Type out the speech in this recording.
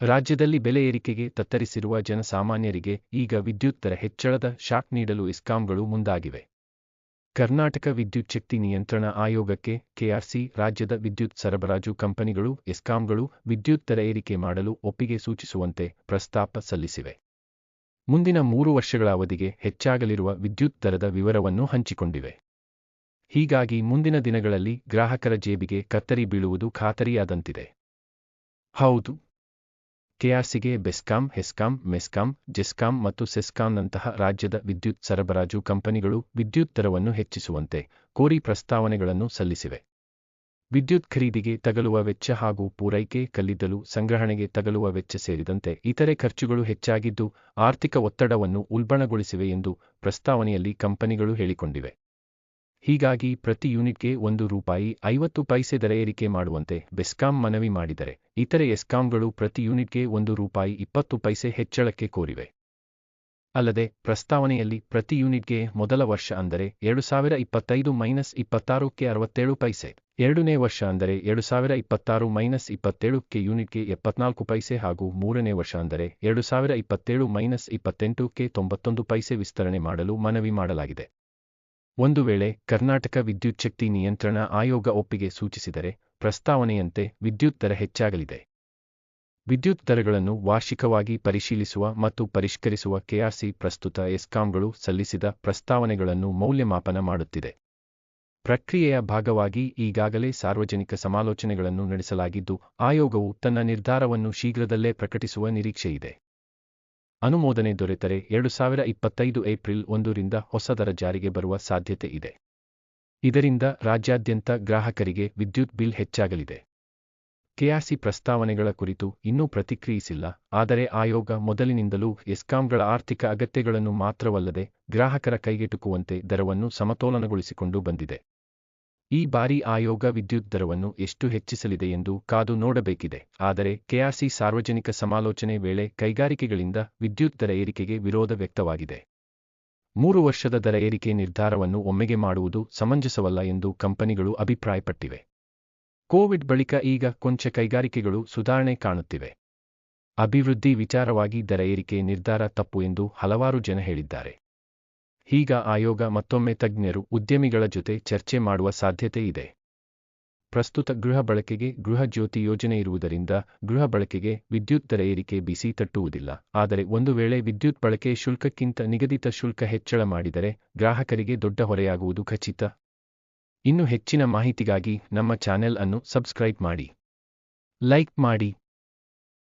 ರಾಜ್ಯದಲ್ಲಿ ಬೆಲೆ ಏರಿಕೆಗೆ ತತ್ತರಿಸಿರುವ ಜನಸಾಮಾನ್ಯರಿಗೆ ಈಗ ವಿದ್ಯುತ್ ದರ ಹೆಚ್ಚಳದ ಶಾಕ್ ನೀಡಲು ಇಸ್ಕಾಂಗಳು ಮುಂದಾಗಿವೆ. ಕರ್ನಾಟಕ ವಿದ್ಯುತ್ ಶಕ್ತಿ ನಿಯಂತ್ರಣ ಆಯೋಗಕ್ಕೆ ಕೆಆರ್ಸಿ, ರಾಜ್ಯದ ವಿದ್ಯುತ್ ಸರಬರಾಜು ಕಂಪನಿಗಳು ಎಸ್ಕಾಂಗಳು ವಿದ್ಯುತ್ ದರ ಏರಿಕೆ ಮಾಡಲು ಒಪ್ಪಿಗೆ ಸೂಚಿಸುವಂತೆ ಪ್ರಸ್ತಾಪ ಸಲ್ಲಿಸಿವೆ. ಮುಂದಿನ ಮೂರು ವರ್ಷಗಳ ಅವಧಿಗೆ ಹೆಚ್ಚಾಗಲಿರುವ ವಿದ್ಯುತ್ ದರದ ವಿವರವನ್ನು ಹಂಚಿಕೊಂಡಿವೆ. ಹೀಗಾಗಿ ಮುಂದಿನ ದಿನಗಳಲ್ಲಿ ಗ್ರಾಹಕರ ಜೇಬಿಗೆ ಕತ್ತರಿ ಬೀಳುವುದು ಖಾತರಿಯಾದಂತಿದೆ. ಹೌದು. ಕೆಆರ್ಸಿಗೆ ಬೆಸ್ಕಾಂ, ಹೆಸ್ಕಾಂ, ಮೆಸ್ಕಾಂ, ಜೆಸ್ಕಾಂ ಮತ್ತು ಸೆಸ್ಕಾಂನಂತಹ ರಾಜ್ಯದ ವಿದ್ಯುತ್ ಸರಬರಾಜು ಕಂಪನಿಗಳು ವಿದ್ಯುತ್ ದರವನ್ನು ಹೆಚ್ಚಿಸುವಂತೆ ಕೋರಿ ಪ್ರಸ್ತಾವನೆಗಳನ್ನು ಸಲ್ಲಿಸಿವೆ. ವಿದ್ಯುತ್ ಖರೀದಿಗೆ ತಗಲುವ ವೆಚ್ಚ ಹಾಗೂ ಪೂರೈಕೆ, ಕಲ್ಲಿದ್ದಲು ಸಂಗ್ರಹಣೆಗೆ ತಗಲುವ ವೆಚ್ಚ ಸೇರಿದಂತೆ ಇತರೆ ಖರ್ಚುಗಳು ಹೆಚ್ಚಾಗಿದ್ದು ಆರ್ಥಿಕ ಒತ್ತಡವನ್ನು ಉಲ್ಬಣಗೊಳಿಸಿವೆ ಎಂದು ಪ್ರಸ್ತಾವನೆಯಲ್ಲಿ ಕಂಪನಿಗಳು ಹೇಳಿಕೊಂಡಿವೆ. ಹೀಗಾಗಿ ಪ್ರತಿ ಯೂನಿಟ್ಗೆ ಒಂದು ರೂಪಾಯಿ ಐವತ್ತು ಪೈಸೆ ದರ ಏರಿಕೆ ಮಾಡುವಂತೆ ಬೆಸ್ಕಾಂ ಮನವಿ ಮಾಡಿದರೆ, ಇತರೆ ಎಸ್ಕಾಂಗಳು ಪ್ರತಿ ಯೂನಿಟ್ಗೆ ಒಂದು ರೂಪಾಯಿ ಇಪ್ಪತ್ತು ಪೈಸೆ ಹೆಚ್ಚಳಕ್ಕೆ ಕೋರಿವೆ. ಅಲ್ಲದೆ, ಪ್ರಸ್ತಾವನೆಯಲ್ಲಿ ಪ್ರತಿ ಯೂನಿಟ್ಗೆ ಮೊದಲ ವರ್ಷ ಅಂದರೆ ಎರಡು ಸಾವಿರ ಇಪ್ಪತ್ತೈದು ಮೈನಸ್ ಇಪ್ಪತ್ತಾರಕ್ಕೆ ಅರವತ್ತೇಳು ಪೈಸೆ, ಎರಡನೇ ವರ್ಷ ಅಂದರೆ ಎರಡು ಸಾವಿರ ಇಪ್ಪತ್ತಾರು ಮೈನಸ್ ಇಪ್ಪತ್ತೇಳಕ್ಕೆ ಯೂನಿಟ್ಗೆ ಎಪ್ಪತ್ನಾಲ್ಕು ಪೈಸೆ ಹಾಗೂ ಮೂರನೇ ವರ್ಷ ಅಂದರೆ ಎರಡು ಸಾವಿರ ಇಪ್ಪತ್ತೇಳು ಮೈನಸ್ ಇಪ್ಪತ್ತೆಂಟಕ್ಕೆ ತೊಂಬತ್ತೊಂದು ಪೈಸೆ ವಿಸ್ತರಣೆ ಮಾಡಲು ಮನವಿ ಮಾಡಲಾಗಿದೆ. ಒಂದು ವೇಳೆ ಕರ್ನಾಟಕ ವಿದ್ಯುಚ್ಛಕ್ತಿ ನಿಯಂತ್ರಣ ಆಯೋಗ ಒಪ್ಪಿಗೆ ಸೂಚಿಸಿದರೆ ಪ್ರಸ್ತಾವನೆಯಂತೆ ವಿದ್ಯುತ್ ದರ ಹೆಚ್ಚಾಗಲಿದೆ. ವಿದ್ಯುತ್ ದರಗಳನ್ನು ವಾರ್ಷಿಕವಾಗಿ ಪರಿಶೀಲಿಸುವ ಮತ್ತು ಪರಿಷ್ಕರಿಸುವ ಕೆಆರ್ಸಿ ಪ್ರಸ್ತುತ ಎಸ್ಕಾಂಗಳು ಸಲ್ಲಿಸಿದ ಪ್ರಸ್ತಾವನೆಗಳನ್ನು ಮೌಲ್ಯಮಾಪನ ಮಾಡುತ್ತಿದೆ. ಪ್ರಕ್ರಿಯೆಯ ಭಾಗವಾಗಿ ಈಗಾಗಲೇ ಸಾರ್ವಜನಿಕ ಸಮಾಲೋಚನೆಗಳನ್ನು ನಡೆಸಲಾಗಿದ್ದು, ಆಯೋಗವು ತನ್ನ ನಿರ್ಧಾರವನ್ನು ಶೀಘ್ರದಲ್ಲೇ ಪ್ರಕಟಿಸುವ ನಿರೀಕ್ಷೆಯಿದೆ. ಅನುಮೋದನೆ ದೊರೆತರೆ ಎರಡು ಸಾವಿರ ಇಪ್ಪತ್ತೈದು ಏಪ್ರಿಲ್ ಒಂದರಿಂದ ಹೊಸ ದರ ಜಾರಿಗೆ ಬರುವ ಸಾಧ್ಯತೆ ಇದೆ. ಇದರಿಂದ ರಾಜ್ಯಾದ್ಯಂತ ಗ್ರಾಹಕರಿಗೆ ವಿದ್ಯುತ್ ಬಿಲ್ ಹೆಚ್ಚಾಗಲಿದೆ. ಕೆಆರ್ಸಿ ಪ್ರಸ್ತಾವನೆಗಳ ಕುರಿತು ಇನ್ನೂ ಪ್ರತಿಕ್ರಿಯಿಸಿಲ್ಲ, ಆದರೆ ಆಯೋಗ ಮೊದಲಿನಿಂದಲೂ ಎಸ್ಕಾಂಗಳ ಆರ್ಥಿಕ ಅಗತ್ಯಗಳನ್ನು ಮಾತ್ರವಲ್ಲದೆ ಗ್ರಾಹಕರ ಕೈಗೆಟುಕುವಂತೆ ದರವನ್ನು ಸಮತೋಲನಗೊಳಿಸಿಕೊಂಡು ಬಂದಿದೆ. ಈ ಬಾರಿ ಆಯೋಗ ವಿದ್ಯುತ್ ದರವನ್ನು ಎಷ್ಟು ಹೆಚ್ಚಿಸಲಿದೆ ಎಂದು ಕಾದು ನೋಡಬೇಕಿದೆ. ಆದರೆ ಕೆಆರ್ಸಿ ಸಾರ್ವಜನಿಕ ಸಮಾಲೋಚನೆ ವೇಳೆ ಕೈಗಾರಿಕೆಗಳಿಂದ ವಿದ್ಯುತ್ ದರ ಏರಿಕೆಗೆ ವಿರೋಧ ವ್ಯಕ್ತವಾಗಿದೆ. ಮೂರು ವರ್ಷದ ದರ ಏರಿಕೆ ನಿರ್ಧಾರವನ್ನು ಒಮ್ಮೆಗೆ ಮಾಡುವುದು ಸಮಂಜಸವಲ್ಲ ಎಂದು ಕಂಪನಿಗಳು ಅಭಿಪ್ರಾಯಪಟ್ಟಿವೆ. ಕೋವಿಡ್ ಬಳಿಕ ಈಗ ಕೊಂಚ ಕೈಗಾರಿಕೆಗಳು ಸುಧಾರಣೆ ಕಾಣುತ್ತಿವೆ. ಅಭಿವೃದ್ಧಿ ವಿಚಾರವಾಗಿ ದರ ಏರಿಕೆ ನಿರ್ಧಾರ ತಪ್ಪು ಎಂದು ಹಲವಾರು ಜನ ಹೇಳಿದ್ದಾರೆ. ಈಗ ಆಯೋಗ ಮತ್ತೊಮ್ಮೆ ತಜ್ಞರು, ಉದ್ಯಮಿಗಳ ಜೊತೆ ಚರ್ಚೆ ಮಾಡುವ ಸಾಧ್ಯತೆ ಇದೆ. ಪ್ರಸ್ತುತ ಗೃಹ ಬಳಕೆಗೆ ಗೃಹ ಜ್ಯೋತಿ ಯೋಜನೆ ಇರುವುದರಿಂದ ಗೃಹ ಬಳಕೆಗೆ ವಿದ್ಯುತ್ ದರ ಏರಿಕೆ ಬಿಸಿ ತಟ್ಟುವುದಿಲ್ಲ. ಆದರೆ ಒಂದು ವೇಳೆ ವಿದ್ಯುತ್ ಬಳಕೆ ಶುಲ್ಕಕ್ಕಿಂತ ನಿಗದಿತ ಶುಲ್ಕ ಹೆಚ್ಚಳ ಮಾಡಿದರೆ ಗ್ರಾಹಕರಿಗೆ ದೊಡ್ಡ ಹೊರೆಯಾಗುವುದು ಖಚಿತ. ಇನ್ನು ಹೆಚ್ಚಿನ ಮಾಹಿತಿಗಾಗಿ ನಮ್ಮ ಚಾನೆಲ್ ಅನ್ನು ಸಬ್ಸ್ಕ್ರೈಬ್ ಮಾಡಿ. ಲೈಕ್ ಮಾಡಿ.